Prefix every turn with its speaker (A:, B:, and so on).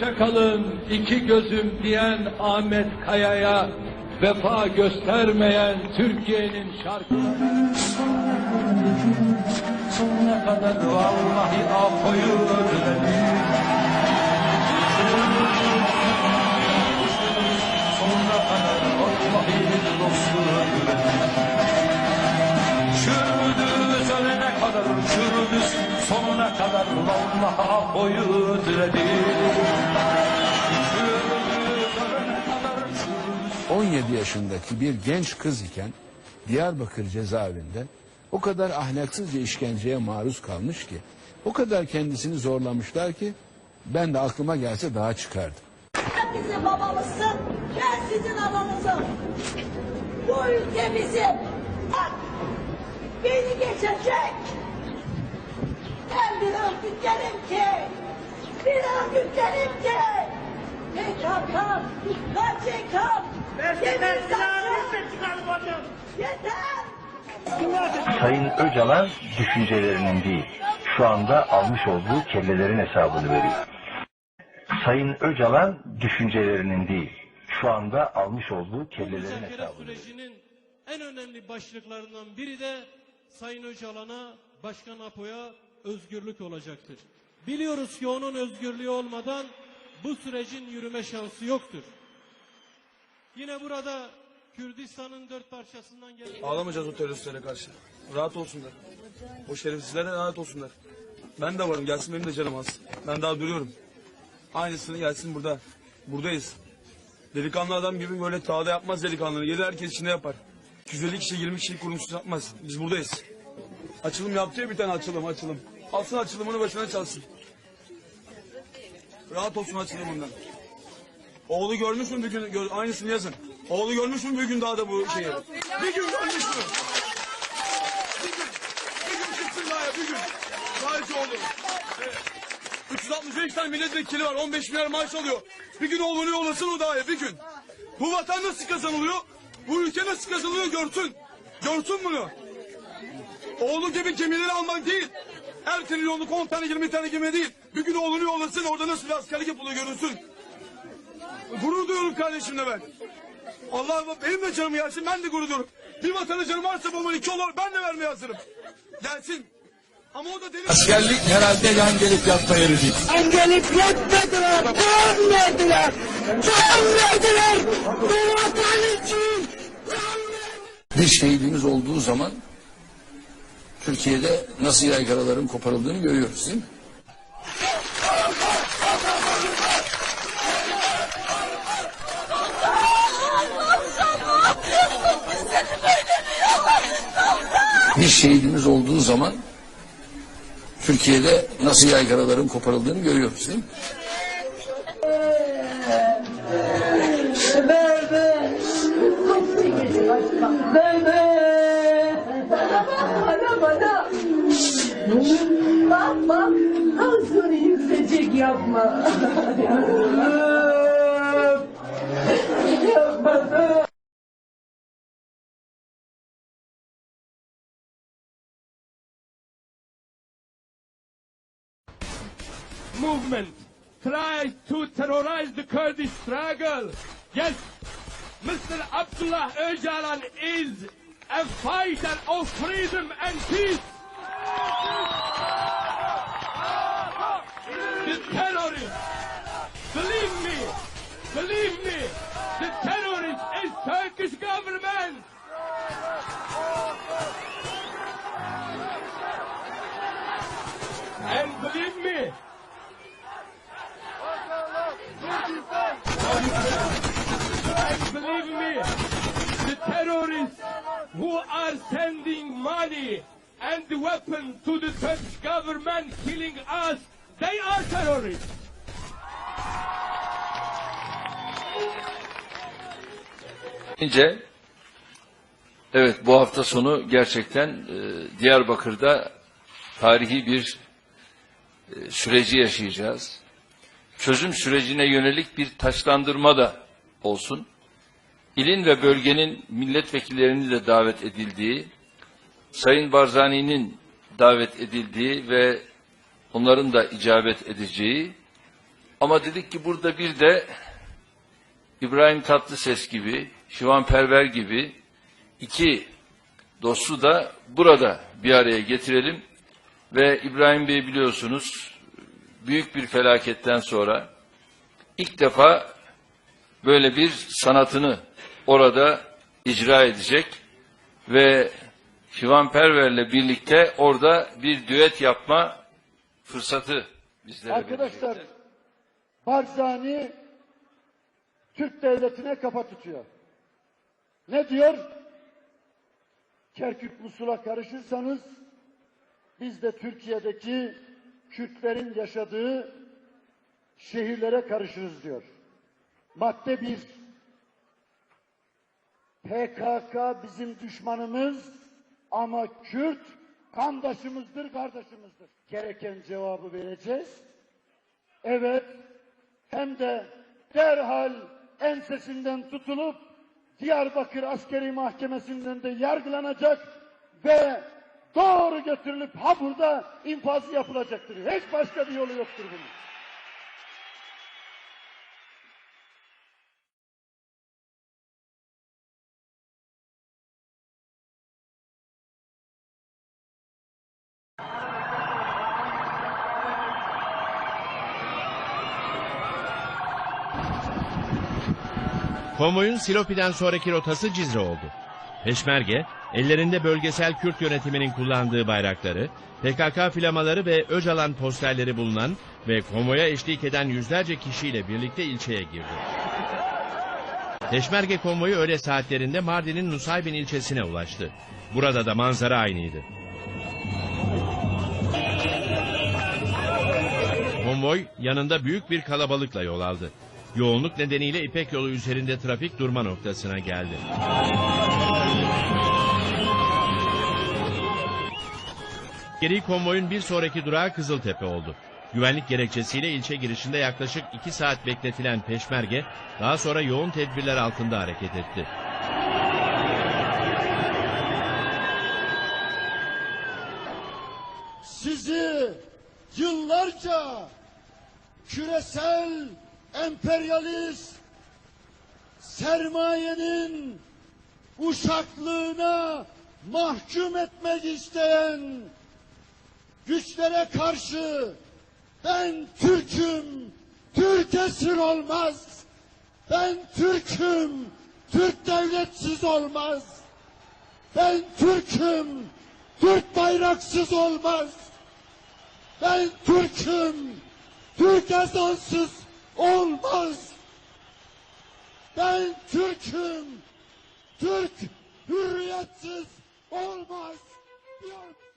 A: Hoşçakalın iki gözüm diyen Ahmet Kaya'ya vefa göstermeyen Türkiye'nin şarkıları. Sonuna kadar vallahi Apo'yu özledim. Sonuna kadar vallahi dostu özledim. Çürüdü ölene kadar çürüdü sonuna kadar vallahi Apo'yu özledim.
B: 17 yaşındaki bir genç kız iken Diyarbakır cezaevinde o kadar ahlaksızca işkenceye maruz kalmış ki o kadar kendisini zorlamışlar ki ben de aklıma gelse daha çıkardım.
C: Sen bizim babamızsın, ben sizin ananızım. Bu ülke bizim. Bak, beni geçecek. Ben bir örgütlerim ki, bir örgütlerim ki. PKK, KCK, Yeter!
D: Sayın Öcalan düşüncelerinin değil, şu anda almış olduğu kellelerin hesabını veriyor. Sayın Öcalan düşüncelerinin değil, şu anda almış olduğu kellelerin hesabını veriyor.
E: en önemli başlıklarından biri de Sayın Öcalan'a, Başkan Apo'ya özgürlük olacaktır. Biliyoruz ki onun özgürlüğü olmadan bu sürecin yürüme şansı yoktur. Yine burada Kürdistan'ın dört parçasından gelen...
F: Ağlamayacağız o teröristlere karşı. Rahat olsunlar. O şerefsizlere rahat olsunlar. Ben de varım. Gelsin benim de canım az. Ben daha duruyorum. Aynısını gelsin burada. Buradayız. Delikanlı adam gibi böyle tağda yapmaz delikanlını. Gelir herkes içinde yapar. 250 kişi 20 kişi kurumsuz yapmaz. Biz buradayız. Açılım yaptı ya bir tane açılım açılım. Alsın açılımını başına çalsın. Rahat olsun açılımından. Oğlu görmüş mü bir gün? Gör, aynısını yazın. Oğlu görmüş mü bir gün daha da bu şeyi? Bir gün görmüş mü? Bir gün. Bir gün çıksın daha ya bir gün. Gayet oldu. Evet. 365 tane milletvekili var. 15 milyar maaş alıyor. Bir gün oğlunu yollasın o daha ya bir gün. Bu vatan nasıl kazanılıyor? Bu ülke nasıl kazanılıyor görsün. Görsün bunu. Oğlu gibi gemileri almak değil. Her trilyonluk 10 tane 20 tane gemi değil. Bir gün oğlunu yollasın orada nasıl bir askerlik yapılıyor görünsün. Gurur duyuyorum kardeşimle ben. Allah benim de canım gelsin ben de gurur duyuyorum. Bir vatana canım varsa babamın iki olur ben de vermeye hazırım. Gelsin. Ama o da deli...
B: Askerlik herhalde yan gelip yatma yeri değil.
C: Gelip yetmediler, dönmediler, dönmediler. Bu vatan için
B: Bir şehidimiz olduğu zaman Türkiye'de nasıl yaygaraların koparıldığını görüyoruz değil mi? Bir şehidimiz olduğu zaman Türkiye'de nasıl yaygaraların koparıldığını görüyoruz değil mi?
C: Yapma. yapma.
G: Tries to terrorize the Kurdish struggle. Yes, Mr. Abdullah Öcalan is a fighter of freedom and peace. The terrorist, believe me, believe me, the terrorist is Turkish government. Terrorists who are sending money and weapons to the Turkish government killing us, they are terrorists.
H: İnce, evet bu hafta sonu gerçekten e, Diyarbakır'da tarihi bir e, süreci yaşayacağız. Çözüm sürecine yönelik bir taşlandırma da olsun. İlin ve bölgenin milletvekillerinin de davet edildiği, Sayın Barzani'nin davet edildiği ve onların da icabet edeceği Ama dedik ki burada bir de İbrahim Tatlıses gibi, Şivan Perver gibi iki dostu da burada bir araya getirelim. Ve İbrahim Bey biliyorsunuz büyük bir felaketten sonra ilk defa böyle bir sanatını orada icra edecek ve Şivan Perver'le birlikte orada bir düet yapma fırsatı bizlere
I: Arkadaşlar. Barzani Türk devletine kafa tutuyor. Ne diyor? Kerkük Musul'a karışırsanız biz de Türkiye'deki Kürtlerin yaşadığı şehirlere karışırız diyor. Madde bir. PKK bizim düşmanımız ama Kürt kandaşımızdır, kardeşimizdir. Gereken cevabı vereceğiz. Evet, hem de derhal ensesinden tutulup Diyarbakır Askeri Mahkemesi'nden de yargılanacak ve doğru götürülüp ha burada infazı yapılacaktır. Hiç başka bir yolu yoktur bunun.
J: Konvoyun Silopi'den sonraki rotası Cizre oldu. Peşmerge, ellerinde bölgesel Kürt yönetiminin kullandığı bayrakları, PKK flamaları ve Öcalan posterleri bulunan ve konvoya eşlik eden yüzlerce kişiyle birlikte ilçeye girdi. Peşmerge konvoyu öğle saatlerinde Mardin'in Nusaybin ilçesine ulaştı. Burada da manzara aynıydı. Konvoy yanında büyük bir kalabalıkla yol aldı. Yoğunluk nedeniyle İpek yolu üzerinde trafik durma noktasına geldi. Geri konvoyun bir sonraki durağı Kızıltepe oldu. Güvenlik gerekçesiyle ilçe girişinde yaklaşık iki saat bekletilen peşmerge daha sonra yoğun tedbirler altında hareket etti.
I: sizi yıllarca küresel emperyalist sermayenin uşaklığına mahkum etmek isteyen güçlere karşı ben Türk'üm, Türk esir olmaz. Ben Türk'üm, Türk devletsiz olmaz. Ben Türk'üm, Türk bayraksız olmaz. Ben Türk'üm, Türk ezansız olmaz. Ben Türk'üm, Türk hürriyetsiz olmaz. diyor.